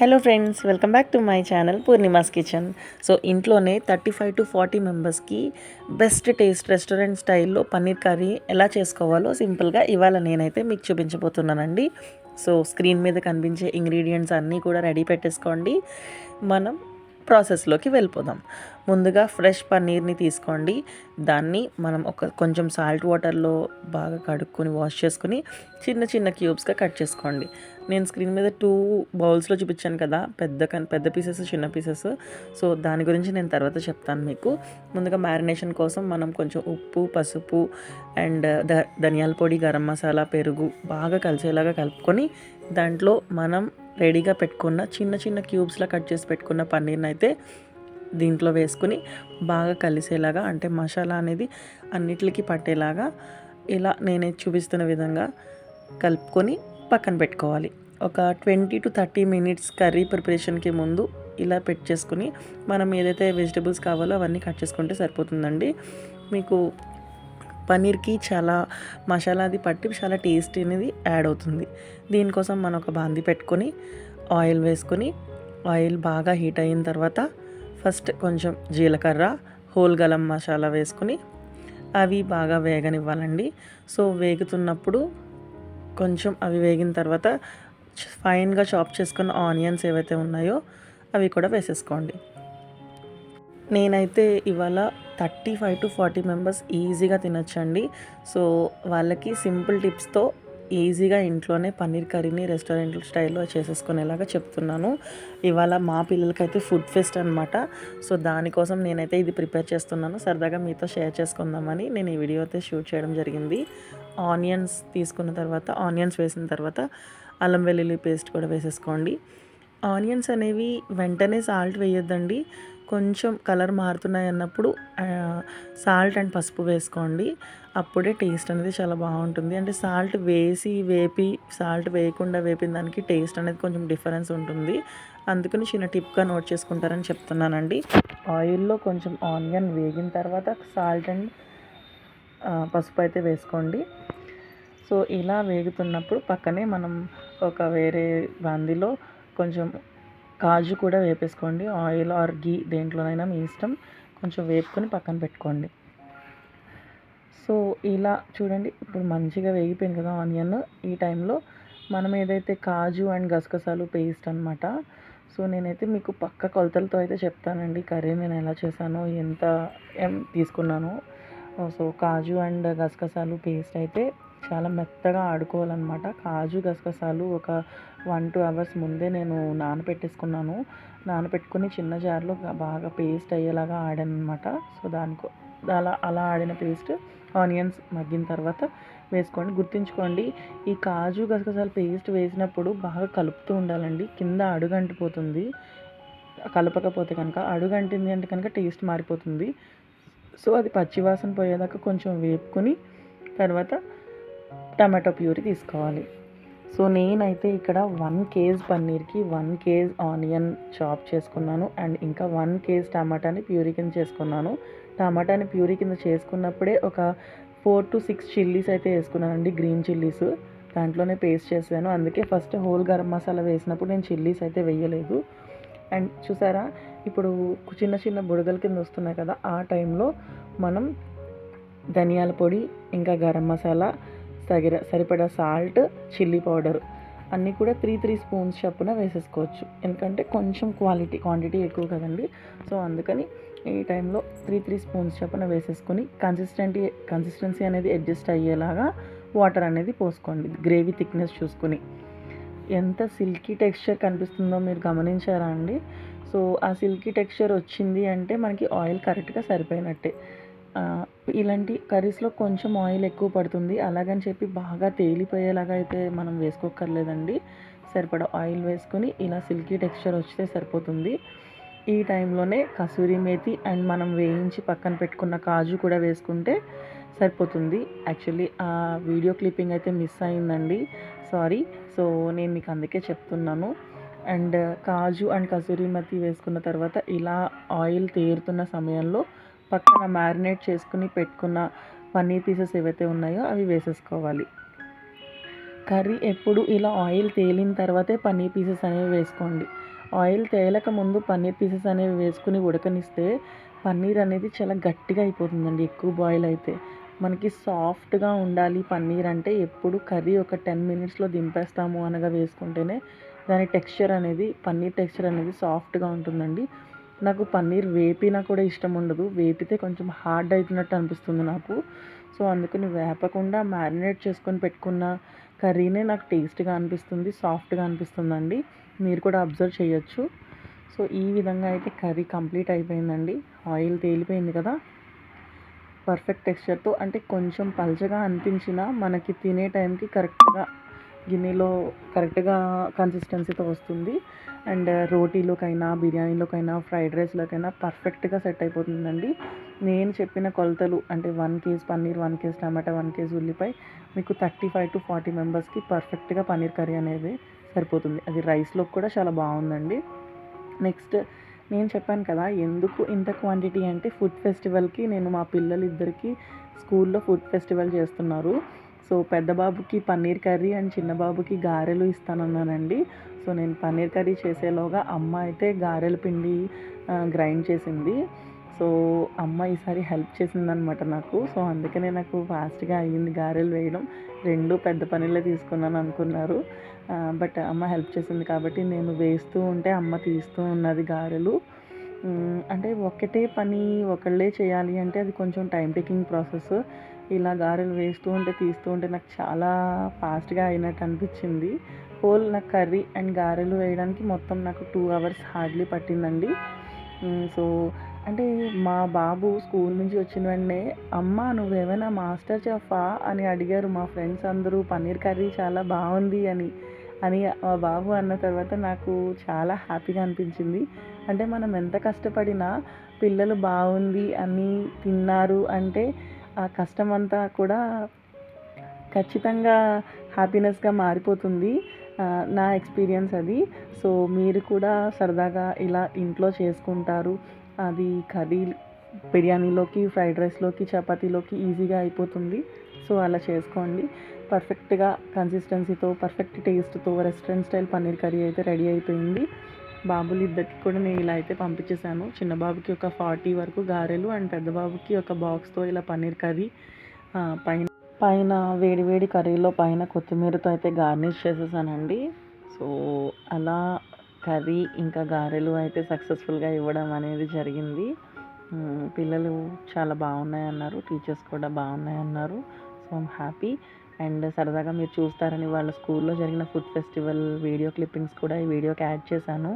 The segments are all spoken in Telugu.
Hello friends welcome back to my channel Purnima's kitchen so ఇంట్లోనే థర్టీ ఫైవ్ టు ఫార్టీ మెంబర్స్కి బెస్ట్ టేస్ట్ రెస్టారెంట్ స్టైల్లో పన్నీర్ కర్రీ ఎలా చేసుకోవాలో సింపుల్గా ఇవాళ నేనైతే మీకు చూపించబోతున్నానండి. సో స్క్రీన్ మీద కనిపించే ఇంగ్రీడియంట్స్ అన్నీ కూడా రెడీ పెట్టేసుకోండి. మనం ప్రాసెస్లోకి వెళ్ళిపోదాం. ముందుగా ఫ్రెష్ పన్నీర్ని తీసుకోండి. దాన్ని మనం ఒక కొంచెం సాల్ట్ వాటర్లో బాగా కడుక్కొని వాష్ చేసుకుని చిన్న చిన్న క్యూబ్స్గా కట్ చేసుకోండి. నేను స్క్రీన్ మీద టూ బౌల్స్లో చూపించాను కదా పెద్ద కన్ పెద్ద పీసెస్ చిన్న పీసెస్. సో దాని గురించి నేను తర్వాత చెప్తాను మీకు. ముందుగా మ్యారినేషన్ కోసం మనం కొంచెం ఉప్పు పసుపు అండ్ ధనియాల పొడి గరం మసాలా పెరుగు బాగా కలిసేలాగా కలుపుకొని దాంట్లో మనం రెడీగా పెట్టుకున్న చిన్న చిన్న క్యూబ్స్లా కట్ చేసి పెట్టుకున్న పన్నీర్ని అయితే దీంట్లో వేసుకుని బాగా కలిసేలాగా అంటే మసాలా అనేది అన్నిటికీ పట్టేలాగా ఇలా నేనే చూపిస్తున్న విధంగా కలుపుకొని పక్కన పెట్టుకోవాలి. ఒక twenty to thirty minutes curry ప్రిపరేషన్కి ముందు ఇలా పెట్ చేసుకుని మనం ఏదైతే వెజిటబుల్స్ కావాలో అవన్నీ కట్ చేసుకుంటే సరిపోతుందండి. మీకు పన్నీర్కి చాలా మసాలా అది పట్టి చాలా టేస్ట్ అనేది యాడ్ అవుతుంది. దీనికోసం మనం ఒక బాంది పెట్టుకొని ఆయిల్ వేసుకొని ఆయిల్ బాగా హీట్ అయిన తర్వాత ఫస్ట్ కొంచెం జీలకర్ర హోల్ గలం మసాలా వేసుకొని అవి బాగా వేగనివ్వాలండి. సో వేగుతున్నప్పుడు కొంచెం అవి వేగిన తర్వాత ఫైన్గా చాప్ చేసుకున్న ఆనియన్స్ ఏవైతే ఉన్నాయో అవి కూడా వేసేసుకోండి. నేనైతే ఇవాళ thirty five to forty members ఈజీగా తినొచ్చండి. సో వాళ్ళకి సింపుల్ టిప్స్తో ఈజీగా ఇంట్లోనే పన్నీర్ కర్రీని రెస్టారెంట్ స్టైల్లో చేసేసుకునేలాగా చెప్తున్నాను. ఇవాళ మా పిల్లలకైతే ఫుడ్ ఫెస్ట్ అనమాట సో దానికోసం నేనైతే ఇది ప్రిపేర్ చేస్తున్నాను. సరదాగా మీతో షేర్ చేసుకుందామని నేను ఈ వీడియో అయితే షూట్ చేయడం జరిగింది. ఆనియన్స్ తీసుకున్న తర్వాత ఆనియన్స్ వేసిన తర్వాత అల్లం వెల్లుల్లి పేస్ట్ కూడా వేసేసుకోండి. ఆనియన్స్ అనేవి వెంటనే సాల్ట్ వేయొద్దండి. కొంచెం కలర్ మారుతున్నాయి అన్నప్పుడు సాల్ట్ అండ్ పసుపు వేసుకోండి. అప్పుడే టేస్ట్ అనేది చాలా బాగుంటుంది. అంటే సాల్ట్ వేసి వేపి సాల్ట్ వేయకుండా వేపిన దానికి టేస్ట్ అనేది కొంచెం డిఫరెన్స్ ఉంటుంది. అందుకని చిన్న టిప్గా నోట్ చేసుకుంటారని చెప్తున్నానండి. ఆయిల్లో కొంచెం ఆనియన్ వేగిన తర్వాత సాల్ట్ అండ్ పసుపు అయితే వేసుకోండి. సో ఇలా వేగుతున్నప్పుడు పక్కనే మనం ఒక వేరే బాందిలో కొంచెం కాజు కూడా వేపేసుకోండి. ఆయిల్ ఆర్ గీ దేంట్లోనైనా మీ ఇష్టం. కొంచెం వేపుకొని పక్కన పెట్టుకోండి. సో ఇలా చూడండి. ఇప్పుడు మంచిగా వేగిపోయింది కదా ఆనియన్. ఈ టైంలో మనం ఏదైతే కాజు అండ్ గసగసాలు పేస్ట్ అనమాట సో నేనైతే మీకు పక్క కొలతలతో అయితే చెప్తానండి. కర్రీ నేను ఎలా చేశానో ఎంత ఏం తీసుకున్నానో. సో కాజు అండ్ గసగసాలు పేస్ట్ అయితే చాలా మెత్తగా ఆడుకోవాలన్నమాట. కాజు గసగసాలు ఒక వన్ టూ అవర్స్ ముందే నేను నానపెట్టేసుకున్నాను. నానపెట్టుకుని చిన్న జార్లో బాగా పేస్ట్ అయ్యేలాగా ఆడాను అనమాట సో దానికో అలా అలా ఆడిన పేస్ట్ ఆనియన్స్ మగ్గిన తర్వాత వేసుకోండి. గుర్తుంచుకోండి ఈ కాజు గసగసాలు పేస్ట్ వేసినప్పుడు బాగా కలుపుతూ ఉండాలండి. కింద అడుగంటిపోతుంది. కలపకపోతే కనుక అడుగంటింది అంటే కనుక టేస్ట్ మారిపోతుంది. సో అది పచ్చివాసన పోయేదాకా కొంచెం వేపుకొని తర్వాత టమాటో ప్యూరీ తీసుకోవాలి. సో నేనైతే ఇక్కడ వన్ కేజ్ పన్నీర్కి వన్ కేజ్ ఆనియన్ చాప్ చేసుకున్నాను. అండ్ ఇంకా వన్ కేజ్ టమాటాని ప్యూరీ కింద చేసుకున్నాను. టమాటాని ప్యూరీ కింద చేసుకున్నప్పుడే ఒక ఫోర్ టు సిక్స్ చిల్లీస్ అయితే వేసుకున్నానండి గ్రీన్ చిల్లీస్. దాంట్లోనే పేస్ట్ చేశాను. అందుకే ఫస్ట్ హోల్ గరం మసాలా వేసినప్పుడు నేను చిల్లీస్ అయితే వేయలేదు. అండ్ చూసారా ఇప్పుడు చిన్న చిన్న బుడగల కింద వస్తున్నాయి కదా ఆ టైంలో మనం ధనియాల పొడి ఇంకా గరం మసాలా తగిన సరిపడా సాల్ట్ చిల్లీ పౌడర్ అన్నీ కూడా త్రీ త్రీ స్పూన్స్ చప్పున వేసేసుకోవచ్చు. ఎందుకంటే కొంచెం క్వాలిటీ క్వాంటిటీ ఎక్కువ కదండి. సో అందుకని ఈ టైంలో త్రీ త్రీ స్పూన్స్ చప్పున వేసేసుకొని కన్సిస్టెంటీ కన్సిస్టెన్సీ అనేది అడ్జస్ట్ అయ్యేలాగా వాటర్ అనేది పోసుకోండి. గ్రేవీ థిక్నెస్ చూసుకుని. ఎంత సిల్కీ టెక్స్చర్ కనిపిస్తుందో మీరు గమనించారా అండి? సో ఆ సిల్కీ టెక్స్చర్ వచ్చింది అంటే మనకి ఆయిల్ కరెక్ట్గా సరిపోయినట్టే. ఇలాంటి కర్రీస్లో కొంచెం ఆయిల్ ఎక్కువ పడుతుంది. అలాగని చెప్పి బాగా తేలిపోయేలాగా అయితే మనం వేసుకోక్కర్లేదండి. సరిపడా ఆయిల్ వేసుకొని ఇలా సిల్కీ టెక్స్చర్ వస్తే సరిపోతుంది. ఈ టైంలోనే కసూరి మేతి అండ్ మనం వేయించి పక్కన పెట్టుకున్న కాజు కూడా వేసుకుంటే సరిపోతుంది. యాక్చువల్లీ ఆ వీడియో క్లిప్పింగ్ అయితే మిస్ అయిందండి. సారీ. సో నేను మీకు అందుకే చెప్తున్నాను. అండ్ కాజు అండ్ కసూరి మెతి వేసుకున్న తర్వాత ఇలా ఆయిల్ తేరుతున్న సమయంలో పక్కన మ్యారినేట్ చేసుకుని పెట్టుకున్న పన్నీర్ పీసెస్ ఏవైతే ఉన్నాయో అవి వేసేసుకోవాలి. కర్రీ ఎప్పుడు ఇలా ఆయిల్ తేలిన తర్వాతే పన్నీర్ పీసెస్ అనేవి వేసుకోండి. ఆయిల్ తేలక ముందు పన్నీర్ పీసెస్ అనేవి వేసుకుని ఉడకనిస్తే పన్నీర్ అనేది చాలా గట్టిగా అయిపోతుందండి ఎక్కువ బాయిల్ అయితే. మనకి సాఫ్ట్గా ఉండాలి పన్నీర్ అంటే ఎప్పుడు కర్రీ ఒక టెన్ మినిట్స్లో దింపేస్తాము అనగా వేసుకుంటేనే దాని టెక్స్చర్ అనేది పన్నీర్ టెక్స్చర్ అనేది సాఫ్ట్గా ఉంటుందండి. నాకు పన్నీర్ వేపినా కూడా ఇష్టం ఉండదు. వేపితే కొంచెం హార్డ్ అవుతున్నట్టు అనిపిస్తుంది నాకు. సో అందుకని వేపకుండా మ్యారినేట్ చేసుకొని పెట్టుకున్న కర్రీనే నాకు టేస్ట్గా అనిపిస్తుంది సాఫ్ట్గా అనిపిస్తుందండి. మీరు కూడా అబ్జర్వ్ చేయొచ్చు. సో ఈ విధంగా అయితే కర్రీ కంప్లీట్ అయిపోయిందండి. ఆయిల్ తేలిపోయింది కదా? పర్ఫెక్ట్ టెక్స్చర్తో అంటే కొంచెం పల్చగా అనిపించినా మనకి తినే టైంకి కరెక్ట్గా గిన్నెలో కరెక్ట్గా కన్సిస్టెన్సీతో వస్తుంది. అండ్ రోటీలోకైనా బిర్యానీలోకైనా ఫ్రైడ్ రైస్లోకైనా పర్ఫెక్ట్గా సెట్ అయిపోతుందండి. నేను చెప్పిన కొలతలు అంటే one KG paneer one KG టమాటా వన్ కేజీ ఉల్లిపాయ మీకు థర్టీ ఫైవ్ టు ఫార్టీ మెంబర్స్కి పర్ఫెక్ట్గా పన్నీర్ కర్రీ అనేది సరిపోతుంది. అది రైస్లో కూడా చాలా బాగుందండి. నెక్స్ట్ నేను చెప్పాను కదా ఎందుకు ఇంత క్వాంటిటీ అంటే ఫుడ్ ఫెస్టివల్కి నేను మా పిల్లలిద్దరికీ స్కూల్లో ఫుడ్ ఫెస్టివల్ చేస్తున్నారు. సో పెద్ద బాబుకి పన్నీర్ కర్రీ అండ్ చిన్న బాబుకి గారెలు ఇస్తానన్నానండి. సో నేను పన్నీర్ కర్రీ చేసేలోగా అమ్మ అయితే గారెల పిండి గ్రైండ్ చేసింది. సో అమ్మ ఈసారి హెల్ప్ చేసిందనమాట నాకు. సో అందుకనే నాకు ఫాస్ట్గా అయ్యింది గారెలు వేయడం. రెండు పెద్ద పనులే తీసుకున్నాను అనుకున్నారు. బట్ అమ్మ హెల్ప్ చేసింది కాబట్టి నేను వేస్తూ ఉంటే అమ్మ తీస్తూ ఉన్నది గారెలు. అంటే ఒకటే పని ఒకళ్ళే చేయాలి అంటే అది కొంచెం టైం టేకింగ్ ప్రాసెస్. ఇలా గారెలు వేస్తూ ఉంటే తీస్తూ ఉంటే నాకు చాలా ఫాస్ట్గా అయినట్టు అనిపించింది. హోల్ నాకు కర్రీ అండ్ గారెలు వేయడానికి మొత్తం నాకు టూ అవర్స్ హార్డ్లీ పట్టిందండి. సో అంటే మా బాబు స్కూల్ నుంచి వచ్చిన వెంటనే అమ్మ నువ్వేమైనా మాస్టర్ చెఫా? అని అడిగారు. మా ఫ్రెండ్స్ అందరూ పన్నీర్ కర్రీ చాలా బాగుంది అని అని మా బాబు అన్న తర్వాత నాకు చాలా హ్యాపీగా అనిపించింది. అంటే మనం ఎంత కష్టపడినా పిల్లలు బాగుంది అని తిన్నారు. అంటే ఆ కష్టం అంతా కూడా ఖచ్చితంగా హ్యాపీనెస్గా మారిపోతుంది నా ఎక్స్పీరియన్స్ అది. సో మీరు కూడా సరదాగా ఇలా ఇంట్లో చేసుకుంటారు. అది కర్రీ బిర్యానీలోకి ఫ్రైడ్ రైస్లోకి చపాతీలోకి ఈజీగా అయిపోతుంది. సో అలా చేసుకోండి. పర్ఫెక్ట్గా కన్సిస్టెన్సీతో పర్ఫెక్ట్ టేస్ట్తో రెస్టారెంట్ స్టైల్ పన్నీర్ కర్రీ అయితే రెడీ అయిపోయింది. బాబులు ఇద్దరికి కూడా నేను ఇలా అయితే పంపించేశాను. చిన్న బాబుకి ఒక ఫార్టీ వరకు గారెలు అండ్ పెద్ద బాబుకి ఒక బాక్స్తో ఇలా పన్నీర్ కర్రీ పైన పైన వేడి వేడి కర్రీలో పైన కొత్తిమీరతో అయితే గార్నిష్ చేసేసానండి. సో అలా కర్రీ ఇంకా గారెలు అయితే సక్సెస్ఫుల్గా ఇవ్వడం అనేది జరిగింది. పిల్లలు చాలా బాగున్నాయి అన్నారు టీచర్స్ కూడా బాగున్నాయి అన్నారు సో ఐమ్ హ్యాపీ. అండ్ సరదాగా మీరు చూస్తారని వాళ్ళ స్కూల్లో జరిగిన ఫుడ్ ఫెస్టివల్ వీడియో క్లిప్పింగ్స్ కూడా ఈ వీడియోకి యాడ్ చేశాను.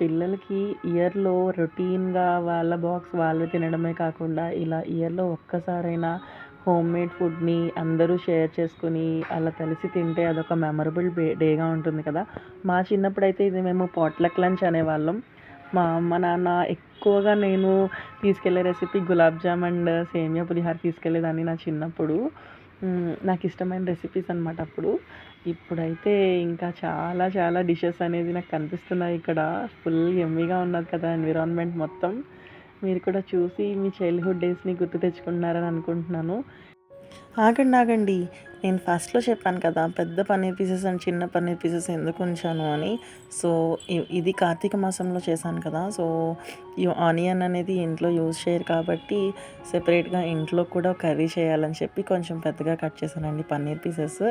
పిల్లలకి ఇయర్లో రొటీన్గా వాళ్ళ బాక్స్ వాళ్ళు తినడమే కాకుండా ఇలా ఇయర్లో ఒక్కసారైనా హోమ్ మేడ్ ఫుడ్ని అందరూ షేర్ చేసుకుని అలా కలిసి తింటే అదొక మెమరబుల్ డేగా ఉంటుంది కదా. మా చిన్నప్పుడు అయితే ఇది మేము పాట్లక్ లంచ్ అనేవాళ్ళం. మా అమ్మ నాన్న ఎక్కువగా నేను తీసుకెళ్ళే రెసిపీ గులాబ్ జామ్ అండ్ సేమియా పులిహార తీసుకెళ్ళేదాన్ని నా చిన్నప్పుడు. నాకు ఇష్టమైన రెసిపీస్ అనమాట అప్పుడు. ఇప్పుడైతే ఇంకా చాలా చాలా డిషెస్ అనేది నాకు కనిపిస్తున్నాయి ఇక్కడ. ఫుల్ ఎమ్మీగా ఉన్నది కదా ఎన్విరాన్మెంట్ మొత్తం. మీరు కూడా చూసి మీ చైల్డ్హుడ్ డేస్ని గుర్తు తెచ్చుకుంటున్నారని అనుకుంటున్నాను. ఆగండి ఆగండి. నేను ఫస్ట్లో చెప్పాను కదా పెద్ద పన్నీర్ పీసెస్ అండ్ చిన్న పన్నీర్ పీసెస్ ఎందుకు ఉంచాను అని. సో ఇది కార్తీక మాసంలో చేశాను కదా సో ఈ ఆనియన్ అనేది ఇంట్లో యూజ్ చేయరు కాబట్టి సెపరేట్గా ఇంట్లో కూడా కర్రీ చేయాలని చెప్పి కొంచెం పెద్దగా కట్ చేశానండి పన్నీర్ పీసెస్.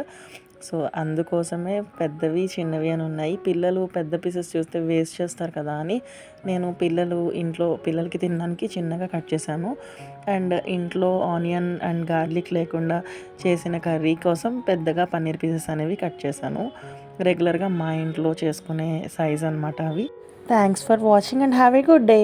సో అందుకోసమే పెద్దవి చిన్నవి అని ఉన్నాయి. పిల్లలు పెద్ద పీసెస్ చూస్తే వేస్ట్ చేస్తారు కదా అని నేను పిల్లలు ఇంట్లో పిల్లలకి తినడానికి చిన్నగా కట్ చేశాను. అండ్ ఇంట్లో ఆనియన్ అండ్ గార్లిక్ లేకుండా చేసిన కర్రీ కోసం పెద్దగా పన్నీర్ పీసెస్ అనేవి కట్ చేశాను. రెగ్యులర్గా మా ఇంట్లో చేసుకునే సైజ్ అనమాట అవి. Thanks for watching and have a good day